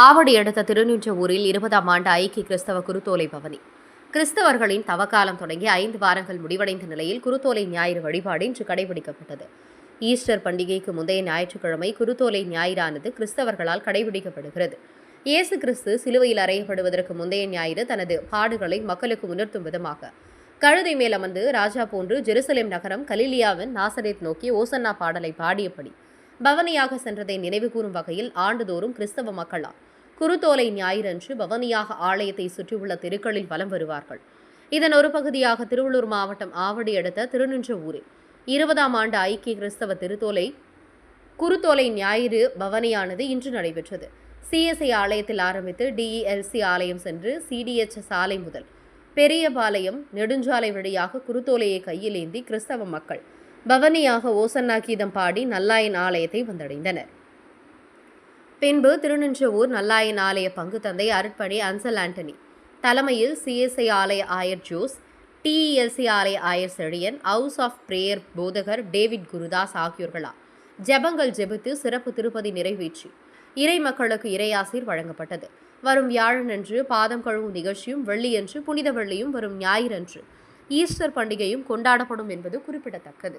ஆவடி அடுத்த திருநின்றவூரில் இருபதாம் ஆண்டு ஐக்கிய கிறிஸ்தவ குருத்தோலை பவனி. கிறிஸ்தவர்களின் தவக்காலம் தொடங்கி ஐந்து வாரங்கள் முடிவடைந்த நிலையில் குருத்தோலை ஞாயிறு வழிபாடு இன்று கடைபிடிக்கப்பட்டது. ஈஸ்டர் பண்டிகைக்கு முந்தைய ஞாயிற்றுக்கிழமை குருத்தோலை ஞாயிறானது கிறிஸ்தவர்களால் கடைபிடிக்கப்படுகிறது. இயேசு கிறிஸ்து சிலுவையில் அறையப்படுவதற்கு முந்தைய ஞாயிறு தனது பாடுகளை மக்களுக்கு உணர்த்தும் விதமாக கழுதை மேல் அமர்ந்து ராஜா போன்று ஜெருசலேம் நகரம் கலிலியாவின் நாசரேத் நோக்கி ஓசன்னா பாடலை பாடியபடி பவனியாக சென்றதை நினைவுகூரும் வகையில் ஆண்டுதோறும் கிறிஸ்தவ மக்களால் குருத்தோலை ஞாயிறன்று பவனியாக ஆலயத்தை சுற்றியுள்ள தெருக்களில் வலம் வருவார்கள். இதன் ஒரு பகுதியாக திருவள்ளூர் மாவட்டம் ஆவடி அடுத்த திருநின்ற ஊரில் இருபதாம் ஆண்டு ஐக்கிய கிறிஸ்தவ திருத்தோலை குருத்தோலை ஞாயிறு பவனியானது இன்று நடைபெற்றது. சிஎஸ்ஐ ஆலயத்தில் ஆரம்பித்து டிஇஎல்சி ஆலயம் சென்று சிடிஎச்எஸ் ஆலை முதல் பெரியபாளையம் நெடுஞ்சாலை வழியாக குருத்தோலையை கையில் ஏந்தி கிறிஸ்தவ மக்கள் பவனியாக ஓசன்னா கீதம் பாடி நல்லாயன் ஆலயத்தை வந்தடைந்தனர். பின்பு திருநின்றவூர் நல்லாயன் ஆலய பங்கு தந்தை அருட்பணி அன்சல் ஆண்டனி. தலைமையில் சிஎஸ்ஐ ஆலய ஆயர் ஜோஸ் டிஇஎல்சி ஆலய ஆயர் செழியன் ஹவுஸ் ஆஃப் பிரேயர் போதகர் டேவிட் குருதாஸ் ஆகியோர்களால் ஜெபங்கள் ஜெபித்து சிறப்பு திருப்பதி நிறைவேற்றி இறை மக்களுக்கு இறையாசீர் வழங்கப்பட்டது. வரும் வியாழனன்று பாதம் கழுவும் நிகழ்ச்சியும் வெள்ளியன்று புனித வெள்ளியும் வரும் ஞாயிறன்று ஈஸ்டர் பண்டிகையும் கொண்டாடப்படும் என்பது குறிப்பிடத்தக்கது.